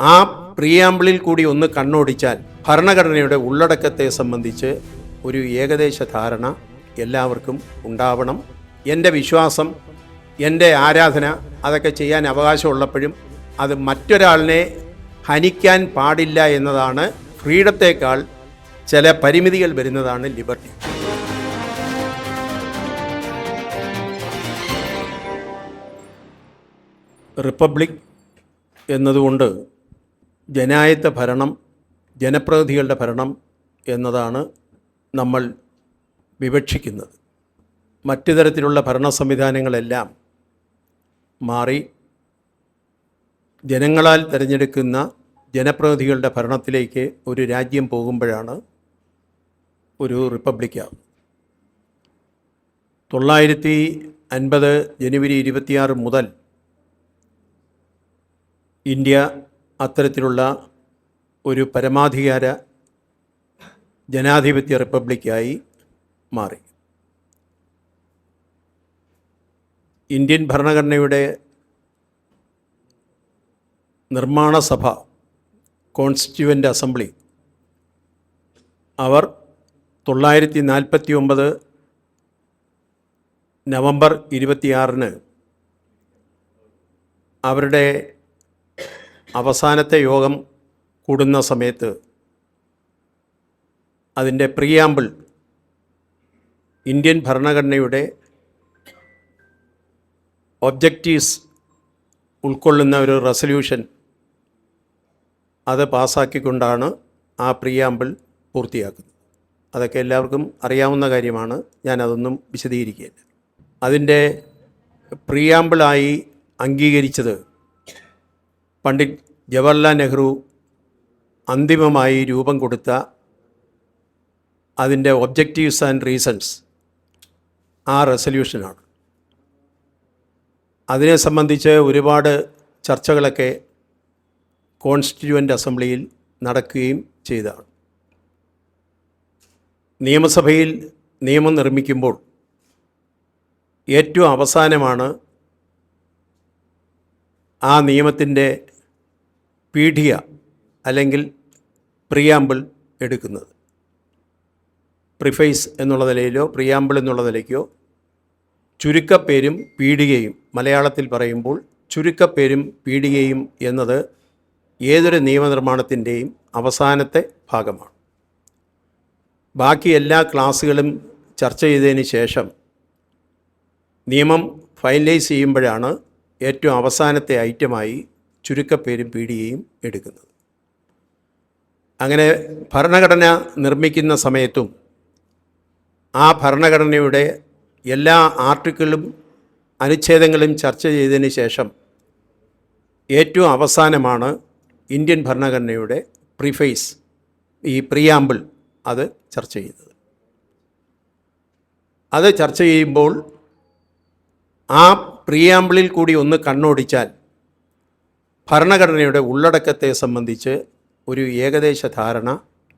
ആ പ്രിയാമ്പിളിൽ കൂടി ഒന്ന് കണ്ണോടിച്ചാൽ ഭരണഘടനയുടെ ഉള്ളടക്കത്തെ സംബന്ധിച്ച് ഒരു ഏകദേശ ധാരണ എല്ലാവർക്കും ഉണ്ടാവണം. എന്റെ വിശ്വാസം എന്റെ ആരാധന അതൊക്കെ ചെയ്യാൻ അവകാശമുള്ളപ്പോഴും അത് മറ്റൊരാളിനെ ഹനിക്കാൻ പാടില്ല എന്നതാണ് ഫ്രീഡത്തേക്കാൾ ചില പരിമിതികൾ വരുന്നതാണ് ലിബർട്ടി. റിപ്പബ്ലിക് എന്നതുകൊണ്ട് ജനായത്ത ഭരണം ജനപ്രതിനിധികളുടെ ഭരണം എന്നതാണ് നമ്മൾ വിവക്ഷിക്കുന്നത്. മറ്റു തരത്തിലുള്ള ഭരണ സംവിധാനങ്ങളെല്ലാം മാറി ജനങ്ങളാൽ തിരഞ്ഞെടുക്കുന്ന ജനപ്രതിനിധികളുടെ ഭരണത്തിലേക്ക് ഒരു രാജ്യം പോകുമ്പോഴാണ് ഒരു റിപ്പബ്ലിക്ക തൊള്ളായിരത്തി അൻപത് ജനുവരി ഇരുപത്തിയാറ് മുതൽ ഇന്ത്യ അത്തരത്തിലുള്ള ഒരു പരമാധികാര ജനാധിപത്യ റിപ്പബ്ലിക്കായി മാറി. ഇന്ത്യൻ ഭരണഘടനയുടെ നിർമ്മാണ സഭ കോൺസ്റ്റിറ്റ്യുവന്റ് അസംബ്ലി അവർ തൊള്ളായിരത്തി നാൽപ്പത്തി ഒമ്പത് നവംബർ ഇരുപത്തിയാറിന് അവരുടെ അവസാനത്തെ യോഗം കൂടുന്ന സമയത്ത് അതിന്റെ പ്രിയാമ്പിൾ ഇന്ത്യൻ ഭരണഘടനയുടെ ഒബ്ജക്റ്റീവ്സ് ഉൾക്കൊള്ളുന്ന ഒരു റെസൊല്യൂഷൻ അത് പാസ്സാക്കിക്കൊണ്ടാണ് ആ പ്രിയാമ്പിൾ പൂർത്തിയാക്കുന്നത്. അതൊക്കെ എല്ലാവർക്കും അറിയാവുന്ന കാര്യമാണ്. ഞാനതൊന്നും വിശദീകരിക്കുകയില്ല. അതിന്റെ പ്രിയാമ്പിളായി അംഗീകരിച്ചത് പണ്ഡിറ്റ് ജവഹർലാൽ നെഹ്റു അന്തിമമായി രൂപം കൊടുത്ത അതിന്റെ ഒബ്ജക്റ്റീവ്സ് ആൻഡ് റീസൺസ് ആ റെസൊല്യൂഷനാണ്. അതിനെ സംബന്ധിച്ച് ഒരുപാട് ചർച്ചകളൊക്കെ കോൺസ്റ്റിറ്റ്യുവന്റ് അസംബ്ലിയിൽ നടക്കുകയും ചെയ്തതാണ്. നിയമസഭയിൽ നിയമം നിർമ്മിക്കുമ്പോൾ ഏറ്റവും അവസാനമാണ് ആ നിയമത്തിന്റെ പീഠിക അല്ലെങ്കിൽ പ്രിയാമ്പിൾ എടുക്കുന്നത്. പ്രിഫൈസ് എന്നുള്ള നിലയിലോ പ്രിയാമ്പിൾ എന്നുള്ള നിലയ്ക്കോ ചുരുക്കപ്പേരും പീഡികയും മലയാളത്തിൽ പറയുമ്പോൾ ചുരുക്കപ്പേരും പീഡികയും എന്നത് ഏതൊരു നിയമനിർമ്മാണത്തിന്റെയും അവസാനത്തെ ഭാഗമാണ്. ബാക്കി എല്ലാ ക്ലാസ്സുകളും ചർച്ച ചെയ്തതിന് ശേഷം നിയമം ഫൈനലൈസ് ചെയ്യുമ്പോഴാണ് ഏറ്റവും അവസാനത്തെ ഐറ്റമായി ചുരുക്കപ്പേരും പീടികയും എടുക്കുന്നത്. അങ്ങനെ ഭരണഘടന നിർമ്മിക്കുന്ന സമയത്തും ആ ഭരണഘടനയുടെ എല്ലാ ആർട്ടിക്കിളും അനുച്ഛേദങ്ങളും ചർച്ച ചെയ്തതിന് ശേഷം ഏറ്റവും അവസാനമാണ് ഇന്ത്യൻ ഭരണഘടനയുടെ പ്രിഫേസ് ഈ പ്രിയാമ്പിൾ അത് ചർച്ച ചെയ്തത്. അത് ചർച്ച ചെയ്യുമ്പോൾ ആ പ്രിയാമ്പിളിൽ കൂടി ഒന്ന് കണ്ണോടിച്ചാൽ ഭരണഘടനയുടെ ഉള്ളടക്കത്തെ സംബന്ധിച്ച് ഒരു ഏകദേശ ധാരണ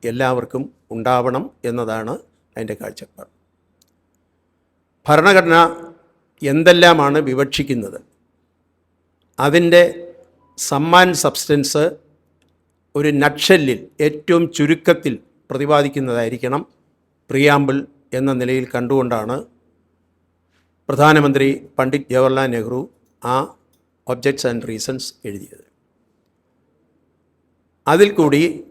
എല്ലാവർക്കും ഉണ്ടാവണം എന്നതാണ് അതിന്റെ കാഴ്ചപ്പാട്. ഭരണഘടന എന്തെല്ലാമാണ് വിവക്ഷിക്കുന്നത്? അതിന്റെ സമ്മാൻ സബ്സ്റ്റൻസ് ഒരു നക്ഷല്ലിൽ ഏറ്റവും ചുരുക്കത്തിൽ പ്രതിപാദിക്കുന്നതായിരിക്കണം പ്രിയാമ്പിൾ എന്ന നിലയിൽ കണ്ടുകൊണ്ടാണ് പ്രധാനമന്ത്രി പണ്ഡിറ്റ് ജവഹർലാൽ നെഹ്റു ആ ഒബ്ജക്ട്സ് ആൻഡ് റീസൺസ് എഴുതിയത്. അതിൽ കൂടി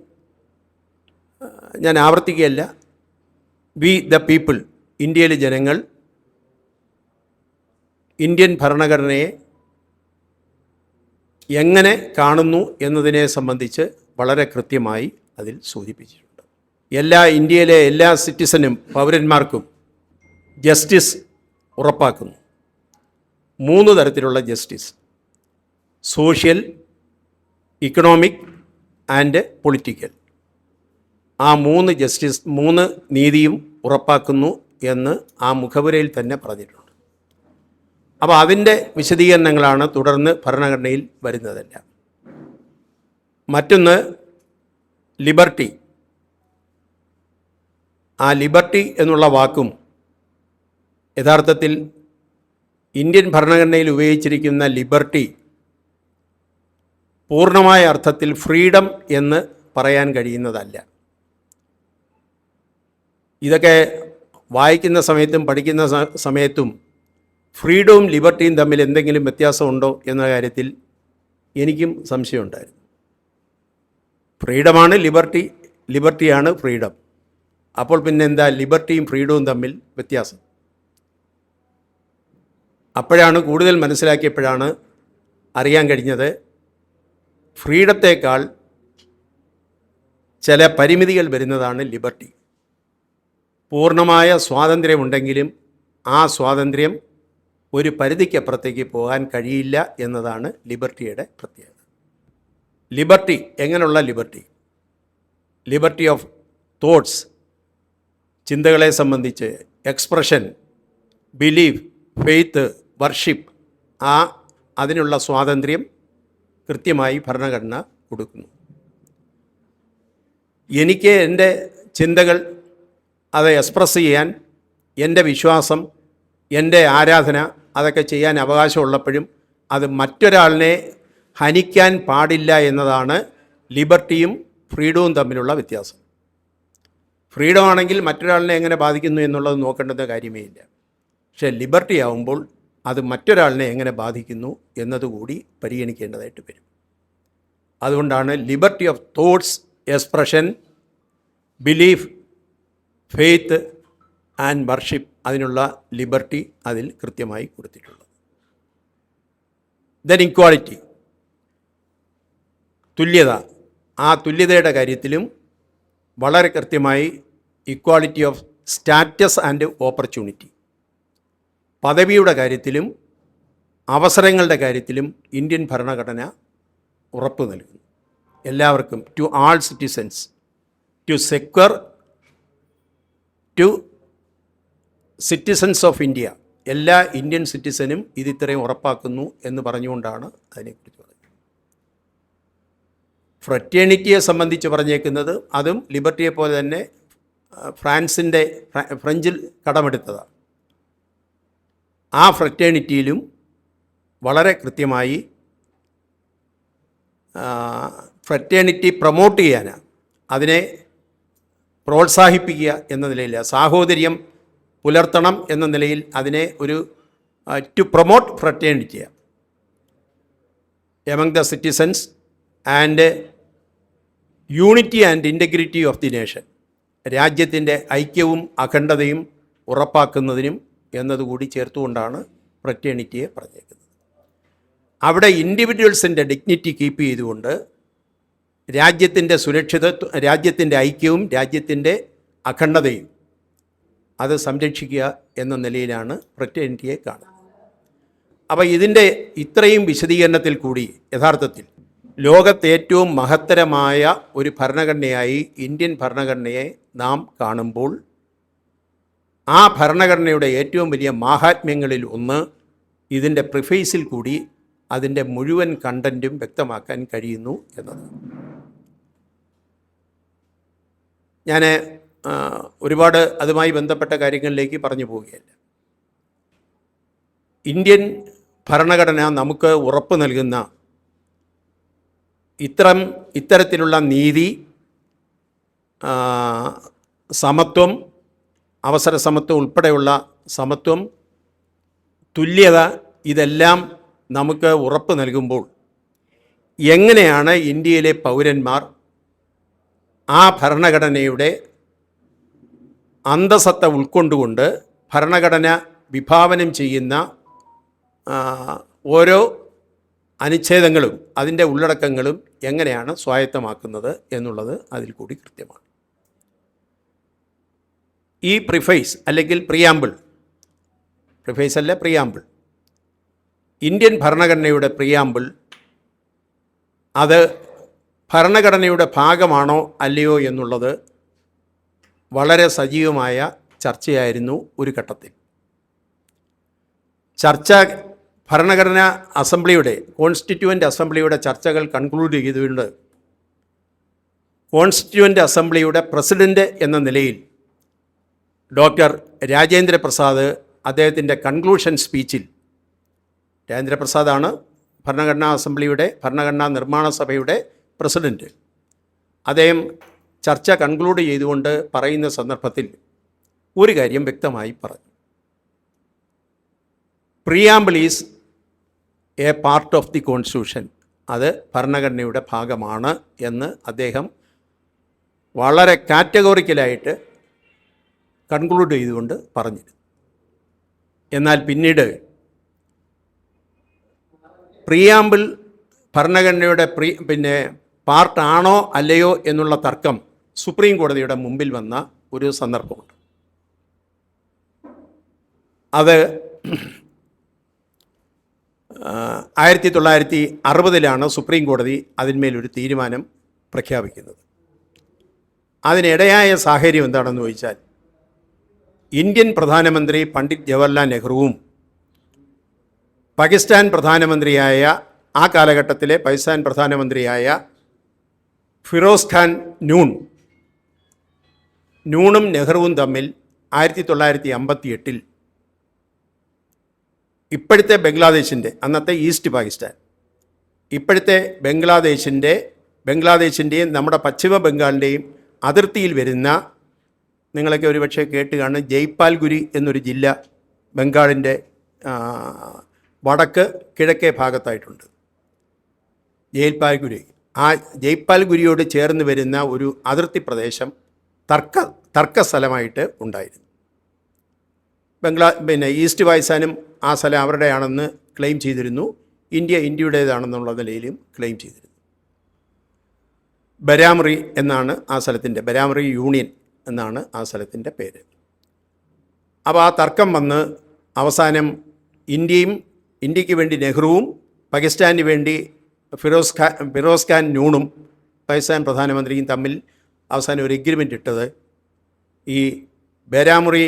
ഞാൻ ആവർത്തിക്കുകയല്ല. വി ദ പീപ്പിൾ ഇന്ത്യയിലെ ജനങ്ങൾ ഇന്ത്യൻ ഭരണഘടനയെ എങ്ങനെ കാണുന്നു എന്നതിനെ സംബന്ധിച്ച് വളരെ കൃത്യമായി അതിൽ സൂചിപ്പിച്ചിട്ടുണ്ട്. എല്ലാ ഇന്ത്യയിലെ എല്ലാ സിറ്റിസനും പൗരന്മാർക്കും ജസ്റ്റിസ് ഉറപ്പാക്കുന്നു. മൂന്ന് തരത്തിലുള്ള justice social economic and political. ആ മൂന്ന് ജസ്റ്റിസ് മൂന്ന് നീതിയും ഉറപ്പാക്കുന്നു എന്ന് ആ മുഖപുരയിൽ തന്നെ പറഞ്ഞിട്ടുണ്ട്. അപ്പോൾ അതിന്റെ വിശദീകരണങ്ങളാണ് തുടർന്ന് ഭരണഘടനയിൽ വരുന്നതെല്ലാം. മറ്റൊന്ന് ലിബർട്ടി. ആ ലിബർട്ടി എന്നുള്ള വാക്കും യഥാർത്ഥത്തിൽ ഇന്ത്യൻ ഭരണഘടനയിൽ ഉപയോഗിച്ചിരിക്കുന്ന ലിബർട്ടി പൂർണമായ അർത്ഥത്തിൽ ഫ്രീഡം എന്ന് പറയാൻ കഴിയുന്നതല്ല. ഇതൊക്കെ വായിക്കുന്ന സമയത്തും പഠിക്കുന്ന സമയത്തും ഫ്രീഡവും ലിബർട്ടിയും തമ്മിൽ എന്തെങ്കിലും വ്യത്യാസമുണ്ടോ എന്ന കാര്യത്തിൽ എനിക്കും സംശയമുണ്ടായിരുന്നു. ഫ്രീഡമാണ് ലിബർട്ടി ലിബർട്ടിയാണ് ഫ്രീഡം. അപ്പോൾ പിന്നെ എന്താ ലിബർട്ടിയും ഫ്രീഡവും തമ്മിൽ വ്യത്യാസം? അപ്പോഴാണ് കൂടുതൽ മനസ്സിലാക്കിയപ്പോഴാണ് അറിയാൻ കഴിഞ്ഞത് ഫ്രീഡത്തേക്കാൾ ചില പരിമിതികൾ വരുന്നതാണ് ലിബർട്ടി. പൂർണമായ സ്വാതന്ത്ര്യമുണ്ടെങ്കിലും ആ സ്വാതന്ത്ര്യം ഒരു പരിധിക്കപ്പുറത്തേക്ക് പോകാൻ കഴിയില്ല എന്നതാണ് ലിബർട്ടിയുടെ പ്രത്യേകത. ലിബർട്ടി എങ്ങനെയുള്ള ലിബർട്ടി? ലിബർട്ടി ഓഫ് തോട്ട്സ് ചിന്തകളെ സംബന്ധിച്ച് എക്സ്പ്രഷൻ ബിലീവ് ഫെയ്ത്ത് വർഷിപ്പ് ആ അതിനുള്ള സ്വാതന്ത്ര്യം കൃത്യമായി ഭരണഘടന കൊടുക്കുന്നു. എനിക്ക് എന്റെ ചിന്തകൾ അത് എക്സ്പ്രസ് ചെയ്യാൻ എന്റെ വിശ്വാസം എന്റെ ആരാധന അതൊക്കെ ചെയ്യാൻ അവകാശമുള്ളപ്പോഴും അത് മറ്റൊരാളിനെ ഹനിക്കാൻ പാടില്ല എന്നതാണ് ലിബർട്ടിയും ഫ്രീഡവും തമ്മിലുള്ള വ്യത്യാസം. ഫ്രീഡം ആണെങ്കിൽ മറ്റൊരാളിനെ എങ്ങനെ ബാധിക്കുന്നു എന്നുള്ളത് നോക്കേണ്ടുന്ന കാര്യമേ ഇല്ല. പക്ഷേ ലിബർട്ടി ആവുമ്പോൾ അത് മറ്റൊരാളിനെ എങ്ങനെ ബാധിക്കുന്നു എന്നതുകൂടി പരിഗണിക്കേണ്ടതായിട്ട് വരും. അതുകൊണ്ടാണ് liberty of thoughts expression belief faith and worship അതിനുള്ള ലിബർട്ടി അതിൽ കൃത്യമായി കൊടുത്തിട്ടുള്ളത്. ദെൻ ഇക്വാളിറ്റി തുല്യത. ആ തുല്യതയുടെ കാര്യത്തിലും വളരെ കൃത്യമായി equality of status and opportunity പദവിയുടെ കാര്യത്തിലും അവസരങ്ങളുടെ കാര്യത്തിലും ഇന്ത്യൻ ഭരണഘടന ഉറപ്പ് നൽകുന്നു. എല്ലാവർക്കും to all citizens to secure to citizens of India എല്ലാ ഇന്ത്യൻ സിറ്റിസനും ഇത് ഇത്രയും ഉറപ്പാക്കുന്നു എന്ന് പറഞ്ഞുകൊണ്ടാണ് അതിനെക്കുറിച്ച് പറയുന്നത് ഫ്രറ്റേണിറ്റിയെ സംബന്ധിച്ച് പറഞ്ഞേക്കുന്നത് അതും ലിബർട്ടിയെ പോലെ തന്നെ ഫ്രാൻസിന്റെ ഫ്രഞ്ചിൽ കടമെടുത്തതാണ്. ആ ഫ്രറ്റേണിറ്റിയിലും വളരെ കൃത്യമായി ഫ്രറ്റേണിറ്റി പ്രൊമോട്ട് ചെയ്യാനാണ് അതിനെ പ്രോത്സാഹിപ്പിക്കുക എന്ന നിലയിൽ സാഹോദര്യം പുലർത്തണം എന്ന നിലയിൽ അതിനെ ഒരു to promote fraternity among the citizens and unity and integrity of the nation രാജ്യത്തിന്റെ ഐക്യവും അഖണ്ഡതയും ഉറപ്പാക്കുന്നതിനും എന്നതുകൂടി ചേർത്തുകൊണ്ടാണ് ഫ്രറ്റേണിറ്റിയെ പറഞ്ഞേക്കുന്നത്. അവിടെ ഇൻഡിവിജ്വൽസിന്റെ ഡിഗ്നിറ്റി കീപ്പ് ചെയ്തുകൊണ്ട് രാജ്യത്തിന്റെ സുരക്ഷിത രാജ്യത്തിന്റെ ഐക്യവും രാജ്യത്തിന്റെ അഖണ്ഡതയും അത് സംരക്ഷിക്കുക എന്ന നിലയിലാണ് ഫ്രറ്റേണിറ്റിയെ കാണുന്നത്. അപ്പോൾ ഇതിന്റെ ഇത്രയും വിശദീകരണത്തിൽ കൂടി യഥാർത്ഥത്തിൽ ലോകത്തെ ഏറ്റവും മഹത്തരമായ ഒരു ഭരണഘടനയായി ഇന്ത്യൻ ഭരണഘടനയെ നാം കാണുമ്പോൾ ആ ഭരണഘടനയുടെ ഏറ്റവും വലിയ മാഹാത്മ്യങ്ങളിൽ ഒന്ന് ഇതിന്റെ പ്രിഫേസിൽ കൂടി അതിന്റെ മുഴുവൻ കണ്ടന്റും വ്യക്തമാക്കാൻ കഴിയുന്നു എന്നത്. ഞാൻ ഒരുപാട് അതുമായി ബന്ധപ്പെട്ട കാര്യങ്ങളിലേക്ക് പറഞ്ഞു പോവുകയല്ല. ഇന്ത്യൻ ഭരണഘടന നമുക്ക് ഉറപ്പ് നൽകുന്ന ഇത്തരം ഇത്തരത്തിലുള്ള നീതി സമത്വം അവസര സമത്വം ഉൾപ്പെടെയുള്ള സമത്വം തുല്യത ഇതെല്ലാം നമുക്ക് ഉറപ്പ് നൽകുമ്പോൾ എങ്ങനെയാണ് ഇന്ത്യയിലെ പൗരന്മാർ ആ ഭരണഘടനയുടെ അന്തസത്ത ഉൾക്കൊണ്ടുകൊണ്ട് ഭരണഘടന വിഭാവനം ചെയ്യുന്ന ഓരോ അനുച്ഛേദങ്ങളും അതിന്റെ ഉള്ളടക്കങ്ങളും എങ്ങനെയാണ് സ്വായത്തമാക്കുന്നത് എന്നുള്ളത് അതിൽ കൂടി കൃത്യമാണ്. ഈ പ്രിഫൈസ് അല്ലെങ്കിൽ പ്രിയാമ്പിൾ പ്രിഫൈസ് അല്ല പ്രിയാമ്പിൾ ഇന്ത്യൻ ഭരണഘടനയുടെ പ്രിയാമ്പിൾ അത് ഭരണഘടനയുടെ ഭാഗമാണോ അല്ലയോ എന്നുള്ളത് വളരെ സജീവമായ ചർച്ചയായിരുന്നു ഒരു ഘട്ടത്തിൽ. ചർച്ച ഭരണഘടനാ അസംബ്ലിയുടെ കോൺസ്റ്റിറ്റ്യുവന്റ് അസംബ്ലിയുടെ ചർച്ചകൾ കൺക്ലൂഡ് ചെയ്തുകൊണ്ട് കോൺസ്റ്റിറ്റ്യുവന്റ് അസംബ്ലിയുടെ പ്രസിഡന്റ് എന്ന നിലയിൽ ഡോക്ടർ രാജേന്ദ്രപ്രസാദ് അദ്ദേഹത്തിന്റെ കൺക്ലൂഷൻ സ്പീച്ചിൽ. രാജേന്ദ്രപ്രസാദാണ് ഭരണഘടനാ അസംബ്ലിയുടെ ഭരണഘടനാ നിർമ്മാണ സഭയുടെ പ്രസിഡന്റ് അദ്ദേഹം ചർച്ച കൺക്ലൂഡ് ചെയ്തുകൊണ്ട് പറയുന്ന സന്ദർഭത്തിൽ ഒരു കാര്യം വ്യക്തമായി പറഞ്ഞു. Preamble is a part of the constitution. അത് ഭരണഘടനയുടെ ഭാഗമാണ് എന്ന് അദ്ദേഹം വളരെ കാറ്റഗോറിക്കലായിട്ട് കൺക്ലൂഡ് ചെയ്തുകൊണ്ട് പറഞ്ഞിരുന്നു എന്നാൽ പിന്നീട് പ്രിയാമ്പിൾ ഭരണഘടനയുടെ പ്രി പിന്നെ പാർട്ടാണോ അല്ലയോ എന്നുള്ള തർക്കം സുപ്രീം കോടതിയുടെ മുമ്പിൽ വന്ന ഒരു സന്ദർഭമുണ്ട്. അത് ആയിരത്തി തൊള്ളായിരത്തി അറുപതിലാണ് സുപ്രീം കോടതി അതിന്മേലൊരു തീരുമാനം പ്രഖ്യാപിക്കുന്നത്. അതിനിടയായ സാഹചര്യം എന്താണെന്ന് ചോദിച്ചാൽ ഇന്ത്യൻ പ്രധാനമന്ത്രി പണ്ഡിറ്റ് ജവഹർലാൽ നെഹ്റുവും പാകിസ്ഥാൻ പ്രധാനമന്ത്രിയായ ആ കാലഘട്ടത്തിലെ പാകിസ്ഥാൻ പ്രധാനമന്ത്രിയായ ഫിറോസ് ഖാൻ നൂൺ. നൂണും നെഹ്റുവും തമ്മിൽ ആയിരത്തി തൊള്ളായിരത്തി അമ്പത്തി എട്ടിൽ ഇപ്പോഴത്തെ ബംഗ്ലാദേശിന്റെ അന്നത്തെ ഈസ്റ്റ് പാകിസ്ഥാൻ ഇപ്പോഴത്തെ ബംഗ്ലാദേശിന്റെ ബംഗ്ലാദേശിന്റെയും നമ്മുടെ പശ്ചിമ ബംഗാളിന്റെയും അതിർത്തിയിൽ വരുന്ന നിങ്ങളൊക്കെ ഒരുപക്ഷെ കേട്ട് കാണും ജയ്പാൽഗുരി എന്നൊരു ജില്ല ബംഗാളിന്റെ വടക്ക് കിഴക്കേ ഭാഗത്തായിട്ടുണ്ട്. ജയ്പാൽഗുരി. ആ ജയ്പാൽഗുരിയോട് ചേർന്ന് വരുന്ന ഒരു അതിർത്തി പ്രദേശം തർക്ക തർക്ക സ്ഥലമായിട്ട് ഉണ്ടായിരുന്നു. ബംഗ്ലാ പിന്നെ ഈസ്റ്റ് പാകിസ്ഥാനും ആ സ്ഥലം അവരുടെയാണെന്ന് ക്ലെയിം ചെയ്തിരുന്നു. ഇന്ത്യ ഇന്ത്യയുടേതാണെന്നുള്ള നിലയിലും ക്ലെയിം ചെയ്തിരുന്നു. ബരാമറി എന്നാണ് ആ സ്ഥലത്തിന്റെ ബരാമറി യൂണിയൻ എന്നാണ് ആ സ്ഥലത്തിന്റെ പേര്. അപ്പോൾ ആ തർക്കം വന്ന് അവസാനം ഇന്ത്യയും ഇന്ത്യയ്ക്ക് വേണ്ടി നെഹ്റുവും പാകിസ്ഥാന് വേണ്ടി ഫിറോസ് ഖാൻ ഫിറോസ് ഖാൻ ന്യൂണും പാകിസ്ഥാൻ പ്രധാനമന്ത്രിയും തമ്മിൽ അവസാനം ഒരു എഗ്രിമെന്റ് ഇട്ടത് ഈ ബേരാമുറി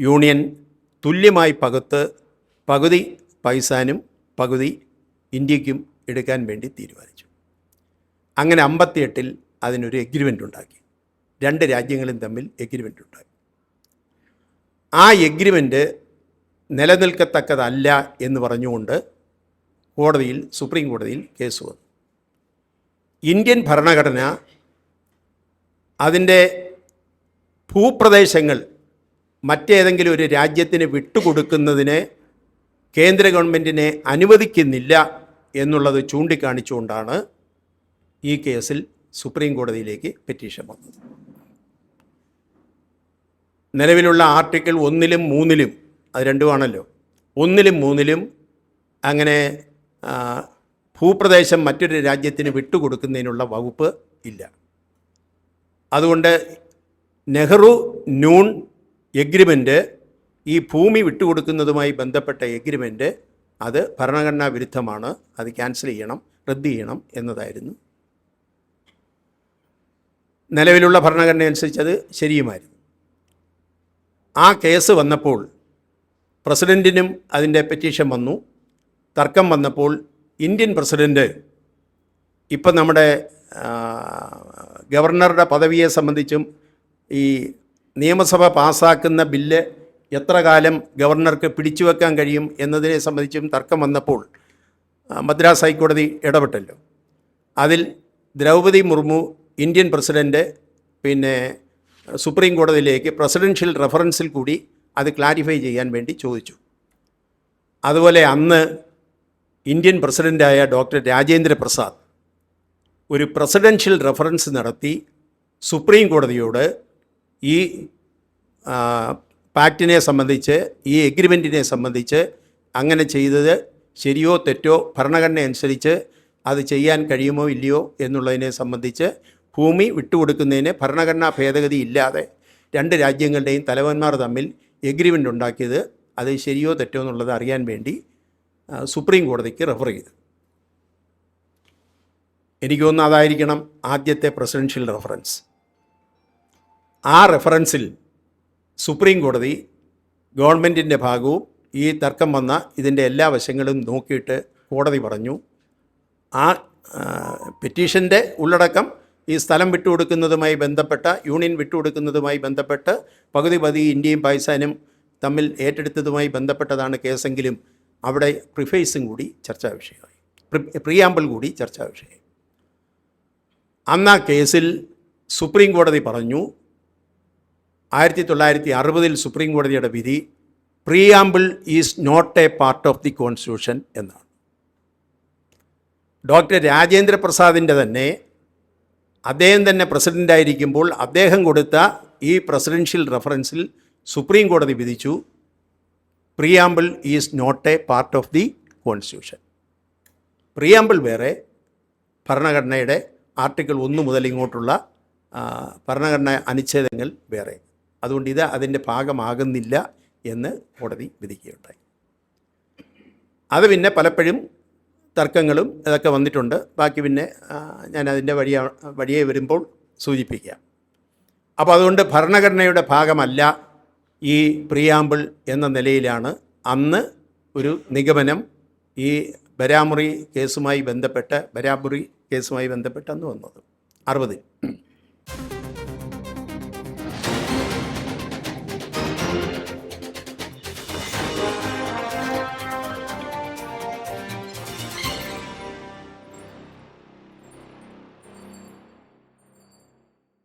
യൂണിയൻ തുല്യമായി പകുത്ത് പകുതി പാകിസ്ഥാനും പകുതി ഇന്ത്യക്കും എടുക്കാൻ വേണ്ടി തീരുമാനിച്ചു. അങ്ങനെ അമ്പത്തിയെട്ടിൽ അതിനൊരു എഗ്രിമെന്റ് ഉണ്ടാക്കി. രണ്ട് രാജ്യങ്ങളും തമ്മിൽ എഗ്രിമെന്റ് ഉണ്ടായി ആ എഗ്രിമെന്റ് നിലനിൽക്കത്തക്കതല്ല എന്ന് പറഞ്ഞുകൊണ്ട് കോടതിയിൽ സുപ്രീം കോടതിയിൽ കേസ് വന്നു. ഇന്ത്യൻ ഭരണഘടന അതിന്റെ ഭൂപ്രദേശങ്ങൾ മറ്റേതെങ്കിലും ഒരു രാജ്യത്തിന് വിട്ടുകൊടുക്കുന്നതിന് കേന്ദ്ര ഗവൺമെന്റിനെ അനുവദിക്കുന്നില്ല എന്നുള്ളത് ചൂണ്ടിക്കാണിച്ചുകൊണ്ടാണ് ഈ കേസിൽ സുപ്രീം കോടതിയിലേക്ക് പെറ്റീഷൻ വന്നത്. നിലവിലുള്ള ആർട്ടിക്കിൾ ഒന്നിലും മൂന്നിലും അത് രണ്ടുമാണല്ലോ. ഒന്നിലും മൂന്നിലും അങ്ങനെ ഭൂപ്രദേശം മറ്റൊരു രാജ്യത്തിന് വിട്ടുകൊടുക്കുന്നതിനുള്ള വകുപ്പ് ഇല്ല. അതുകൊണ്ട് നെഹ്റു നൂൺ എഗ്രിമെന്റ് ഈ ഭൂമി വിട്ടുകൊടുക്കുന്നതുമായി ബന്ധപ്പെട്ട എഗ്രിമെന്റ് അത് ഭരണഘടനാ വിരുദ്ധമാണ് അത് ക്യാൻസൽ ചെയ്യണം റദ്ദ് ചെയ്യണം എന്നതായിരുന്നു. നിലവിലുള്ള ഭരണഘടന അനുസരിച്ച് അത് ശരിയുമായിരുന്നു. ആ കേസ് വന്നപ്പോൾ പ്രസിഡന്റിനും അതിന്റെ പെറ്റീഷൻ വന്നു. തർക്കം വന്നപ്പോൾ ഇന്ത്യൻ പ്രസിഡന്റ് ഇപ്പം നമ്മുടെ ഗവർണറുടെ പദവിയെ സംബന്ധിച്ചും ഈ നിയമസഭ പാസ്സാക്കുന്ന ബില്ല് എത്ര കാലം ഗവർണർക്ക് പിടിച്ചു വെക്കാൻ കഴിയും എന്നതിനെ സംബന്ധിച്ചും തർക്കം വന്നപ്പോൾ മദ്രാസ് ഹൈക്കോടതി ഇടപെട്ടല്ലോ. അതിൽ ദ്രൗപദി മുർമു ഇന്ത്യൻ പ്രസിഡന്റ് പിന്നെ സുപ്രീം കോടതിയിലേക്ക് പ്രസിഡൻഷ്യൽ റെഫറൻസിൽ കൂടി അത് ക്ലാരിഫൈ ചെയ്യാൻ വേണ്ടി ചോദിച്ചു. അതുപോലെ അന്ന് ഇന്ത്യൻ പ്രസിഡന്റായ ഡോക്ടർ രാജേന്ദ്ര പ്രസാദ് ഒരു പ്രസിഡൻഷ്യൽ റെഫറൻസ് നടത്തി സുപ്രീം കോടതിയോട് ഈ പാക്റ്റിനെ സംബന്ധിച്ച് ഈ എഗ്രിമെന്റിനെ സംബന്ധിച്ച് അങ്ങനെ ചെയ്തത് ശരിയോ തെറ്റോ ഭരണഘടന അനുസരിച്ച് അത് ചെയ്യാൻ കഴിയുമോ ഇല്ലയോ എന്നുള്ളതിനെ സംബന്ധിച്ച് ഭൂമി വിട്ടുകൊടുക്കുന്നതിന് ഭരണഘടനാ ഭേദഗതി ഇല്ലാതെ രണ്ട് രാജ്യങ്ങളുടെയും തലവന്മാർ തമ്മിൽ എഗ്രിമെന്റ് ഉണ്ടാക്കിയത് അത് ശരിയോ തെറ്റോ എന്നുള്ളത് അറിയാൻ വേണ്ടി സുപ്രീം കോടതിക്ക് റെഫർ ചെയ്തു. എനിക്ക് തോന്നുന്നു അതായിരിക്കണം ആദ്യത്തെ പ്രസിഡൻഷ്യൽ റെഫറൻസ് ആ റെഫറൻസിൽ സുപ്രീം കോടതി ഗവൺമെന്റിന്റെ ഭാഗവും ഈ തർക്കം വന്ന ഇതിന്റെ എല്ലാ വശങ്ങളും നോക്കിയിട്ട് കോടതി പറഞ്ഞു. ആ പെറ്റീഷന്റെ ഉള്ളടക്കം ഈ സ്ഥലം വിട്ടുകൊടുക്കുന്നതുമായി ബന്ധപ്പെട്ട യൂണിയൻ വിട്ടുകൊടുക്കുന്നതുമായി ബന്ധപ്പെട്ട് പകുതി പതി ഇന്ത്യയും പാകിസ്ഥാനും തമ്മിൽ ഏറ്റെടുത്തതുമായി ബന്ധപ്പെട്ടതാണ് കേസെങ്കിലും അവിടെ പ്രിഫേസും കൂടി ചർച്ചാ വിഷയമായി. പ്രിയാമ്പിൾ കൂടി ചർച്ചാ വിഷയം അന്ന് ആ കേസിൽ സുപ്രീം കോടതി പറഞ്ഞു ആയിരത്തി തൊള്ളായിരത്തി അറുപതിൽ സുപ്രീം കോടതിയുടെ വിധി preamble is not a part of the constitution എന്നാണ്. ഡോക്ടർ രാജേന്ദ്ര പ്രസാദിന്റെ തന്നെ അദ്ദേഹം തന്നെ പ്രസിഡന്റായിരിക്കുമ്പോൾ അദ്ദേഹം കൊടുത്ത ഈ പ്രസിഡൻഷ്യൽ റെഫറൻസിൽ സുപ്രീം കോടതി വിധിച്ചു. Preamble is not a part of the constitution. Preamble വേറെ ഭരണഘടനയുടെ ആർട്ടിക്കിൾ ഒന്ന് മുതൽ ഇങ്ങോട്ടുള്ള ഭരണഘടന അനുച്ഛേദങ്ങൾ വേറെ. അതുകൊണ്ട് ഇത് അതിന്റെ ഭാഗമാകുന്നില്ല എന്ന് കോടതി വിധിക്കുകയുണ്ടായി. അത് പിന്നെ പലപ്പോഴും തർക്കങ്ങളും ഇതൊക്കെ വന്നിട്ടുണ്ട്. ബാക്കി പിന്നെ ഞാൻ അതിന്റെ വഴിയ വഴിയെ വരുമ്പോൾ സൂചിപ്പിക്കാം. അപ്പോൾ അതുകൊണ്ട് ഭരണഘടനയുടെ ഭാഗമല്ല ഈ പ്രിയാമ്പിൾ എന്ന നിലയിലാണ് അന്ന് ഒരു നിഗമനം ഈ ബരാമുറി കേസുമായി ബന്ധപ്പെട്ട് ബരാമുറി കേസുമായി ബന്ധപ്പെട്ടെന്ന് വന്നത്. അറുപതിൽ.